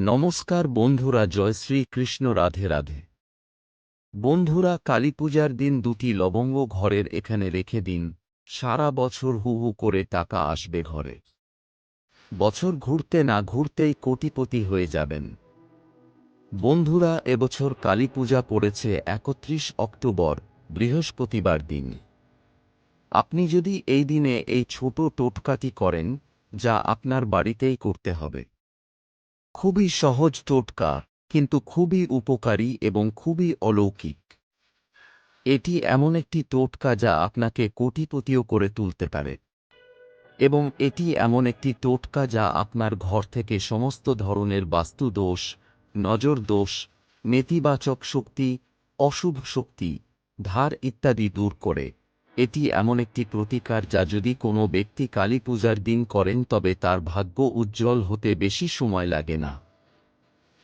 নমস্কার বন্ধুরা, জয় শ্রী কৃষ্ণ রাধে রাধে। বন্ধুরা কালী পূজার দিন দুটি লবঙ্গ ঘরের এখানে রেখে দিন। সারা বছর হু হু করে টাকা আসবে ঘরে। বছর ঘুরতে না ঘুরতেই কোটিপতি হয়ে যাবেন। বন্ধুরা, এবছর কালী পূজা পড়েছে একত্রিশ অক্টোবর, বৃহস্পতিবার দিন। আপনি যদি এই দিনে এই ছোট টোটকাটি করেন, যা আপনার বাড়িতেই করতে হবে। খুবই সহজ টোটকা, কিন্তু খুবই উপকারী এবং খুবই অলৌকিক। এটি এমন একটি টোটকা যা আপনাকে কোটিপতিও করে তুলতে পারে। এবং এটি এমন একটি টোটকা যা আপনার ঘর থেকে সমস্ত ধরনের বাস্তু দোষ নজর দোষ নেতিবাচক শক্তি, অশুভ শক্তি, ধার ইত্যাদি দূর করে। এটি এমন একটি প্রতিকার যা যদি কোনো ব্যক্তি কালী পূজার দিন করেন তবে তার ভাগ্য উজ্জ্বল হতে বেশি সময় লাগে না।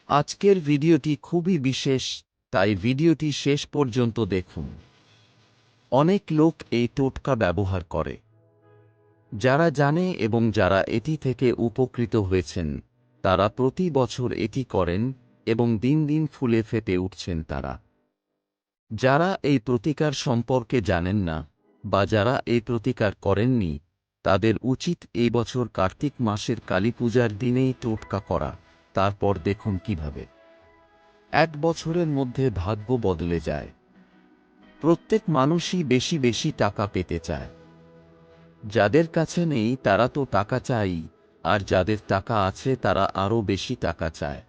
আজকের ভিডিওটি খুবই বিশেষ, তাই ভিডিওটি শেষ পর্যন্ত দেখুন। অনেক লোক এই টোটকা ব্যবহার করে। যারা জানে এবং যারা এটি থেকে উপকৃত হয়েছেন, তারা প্রতি বছর এটি করেন এবং দিন দিন ফুলে ফেটে উঠছেন তারা। যারা এই প্রতিকার সম্পর্কে জানেন না বা যারা এই প্রতিকার করেননি, তাদের উচিত এই বছর কার্তিক মাসের কালী পূজার দিনেই টোটকা করা। তারপর দেখুন কীভাবে। এক বছরের মধ্যে ভাগ্য বদলে যায়। প্রত্যেক মানুষই বেশি বেশি টাকা পেতে চায়। যাদের কাছে নেই, তারা তো টাকা চাই আর যাদের টাকা আছে, তারা আরও বেশি টাকা চায়।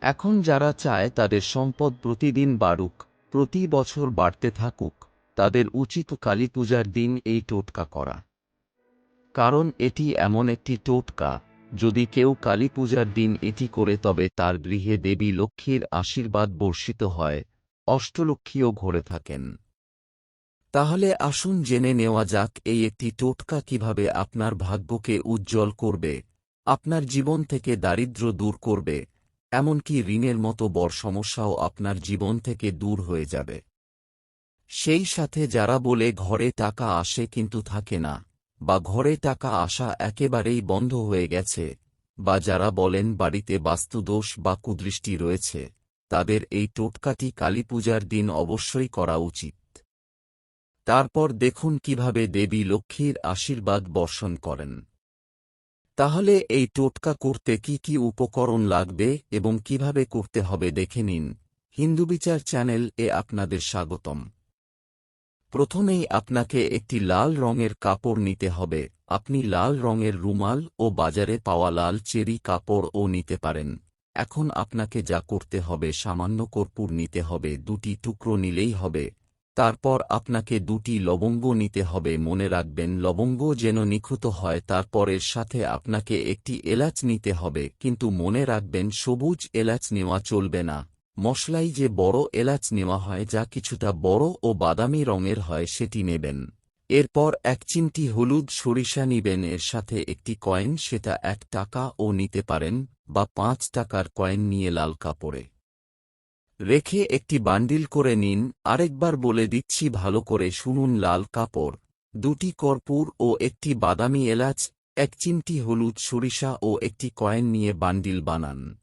এখন যারা চায়, তাদের সম্পদ প্রতিদিন বাড়ুক, প্রতি বছর বাড়তে থাকুক। তাদের উচিত কালী পূজার দিন এই টোটকা করা। কারণ এটি এমন একটি টোটকা, যদি কেউ কালী পূজার দিন এটি করে তবে তার গৃহে দেবী লক্ষ্মীর আশীর্বাদ বর্ষিত হয়, অষ্টলক্ষ্মীও ঘরে থাকেন। তাহলে আসুন জেনে নেওয়া যাক এই একটি টোটকা কীভাবে আপনার ভাগ্যকে উজ্জ্বল করবে, আপনার জীবন থেকে দারিদ্র্য দূর করবে, এমনকি ঋণের মতো বড় সমস্যাও আপনার জীবন থেকে দূর হয়ে যাবে। সেই সাথে যারা বলে ঘরে টাকা আসে কিন্তু থাকে না, বা ঘরে টাকা আসা একেবারেই বন্ধ হয়ে গেছে, বা যারা বলেন বাড়িতে বাস্তুদোষ বা কুদৃষ্টি রয়েছে, তাদের এই টোটকাটি কালীপূজার দিন অবশ্যই করা উচিত। তারপর দেখুন কীভাবে দেবী লক্ষ্মীর আশীর্বাদ বর্ষণ করেন। তাহলে এই টোটকা করতে কি কি উপকরণ লাগবে এবং কীভাবে করতে হবে দেখে নিন। হিন্দু বিচার চ্যানেল এ আপনাদের স্বাগতম। প্রথমেই আপনাকে একটি লাল রঙের কাপড় নিতে হবে। আপনি লাল রঙের রুমাল ও বাজারে পাওয়া লাল চেরি কাপড়ও নিতে পারেন। এখন আপনাকে যা করতে হবে, সামান্য কর্পূর নিতে হবে, দুটি টুকরো নিলেই হবে। তারপর আপনাকে দুটি লবঙ্গ নিতে হবে, মনে রাখবেন, লবঙ্গ যেন নিখুঁত হয়, তারপরের সাথে আপনাকে একটি এলাচ নিতে হবে, কিন্তু মনে রাখবেন, সবুজ এলাচ নেওয়া চলবে না। মশলাই যে বড় এলাচ নেওয়া হয় যা কিছুটা বড় ও বাদামি রঙের হয় সেটি নেবেন। এরপর এক চিমটি হলুদ সরিষা নিবেন। এর সাথে একটি কয়েন, সেটা এক টাকা ও নিতে পারেন বা পাঁচ টাকার কয়েন নিয়ে লাল কাপড়ে। রেখে একটি বান্ডিল করে নিন। আরেকবার বলে দিচ্ছি, ভালো করে শুনুন লাল কাপড়। দুটি কর্পূর ও একটি বাদামি এলাচ, এক চিমটি হলুদ সরিষা ও একটি কয়েন নিয়ে বান্ডিল বানান।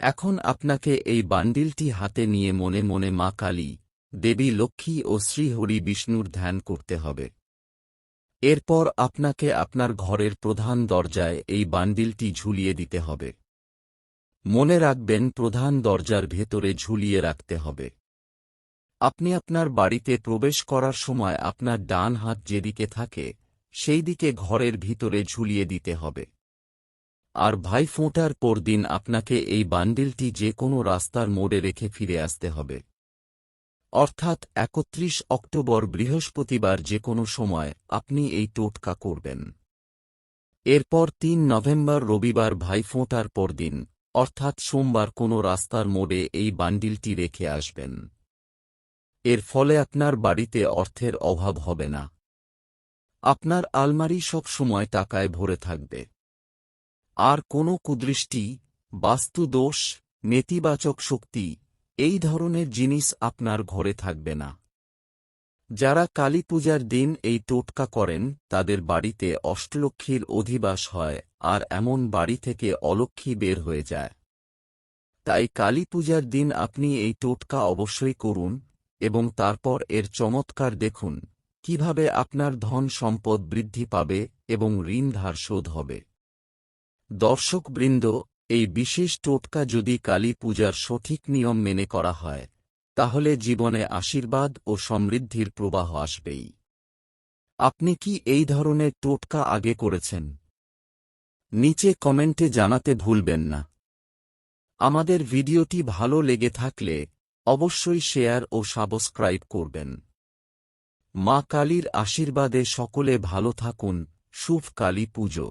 এখন আপনাকে এই বান্ডিলটি হাতে নিয়ে মনে মনে মা কালী, দেবী লক্ষ্মী ও শ্রীহরি বিষ্ণুর ধ্যান করতে হবে। এরপর আপনাকে আপনার ঘরের প্রধান দরজায় এই বান্ডিলটি ঝুলিয়ে দিতে হবে। মনে রাখবেন, প্রধান দরজার ভেতরে ঝুলিয়ে রাখতে হবে। আপনি আপনার বাড়িতে প্রবেশ করার সময় আপনার ডান হাত যেদিকে থাকে সেই দিকে ঘরের ভিতরে ঝুলিয়ে দিতে হবে। আর ভাই ফোঁটার পর দিন আপনাকে এই বান্ডিলটি যে কোনো রাস্তার মোড়ে রেখে ফিরে আসতে হবে। অর্থাৎ একত্রিশ অক্টোবর বৃহস্পতিবার যে কোনো সময় আপনি এই টোটকা করবেন। এরপর তিন নভেম্বর রবিবার ভাই ফোঁটার পর দিন, অর্থাৎ সোমবার কোনো রাস্তার মোড়ে এই বান্ডিলটি রেখে আসবেন। এর ফলে আপনার বাড়িতে অর্থের অভাব হবে না। আপনার আলমারি সব সময় টাকায় ভরে থাকবে। আর কোনো কুদৃষ্টি বাস্তুদোষ নেতিবাচক শক্তি, এই ধরনের জিনিস আপনার ঘরে থাকবে না। যারা কালী পূজার দিন এই টোটকা করেন, তাদের বাড়িতে অষ্টলক্ষ্মীর অধিবাস হয় আর এমন বাড়ি থেকে অলক্ষ্মী বের হয়ে যায়। তাই কালী পূজার দিন আপনি এই টোটকা অবশ্যই করুন এবং তারপর এর চমৎকার দেখুন কীভাবে আপনার ধন সম্পদ বৃদ্ধি পাবে এবং ঋণধার শোধ হবে। দর্শকবৃন্দ, এই বিশেষ টোটকা যদি কালী পূজার সঠিক নিয়ম মেনে করা হয়, তাহলে জীবনে আশীর্বাদ ও সমৃদ্ধির প্রবাহ আসবেই। আপনি কি এই ধরনের টোটকা আগে করেছেন? নিচে কমেন্টে জানাতে ভুলবেন না। আমাদের ভিডিওটি ভালো লেগে থাকলে অবশ্যই শেয়ার ও সাবস্ক্রাইব করবেন। মা কালীর আশীর্বাদে সকলে ভালো থাকুন, শুভ কালী পুজো।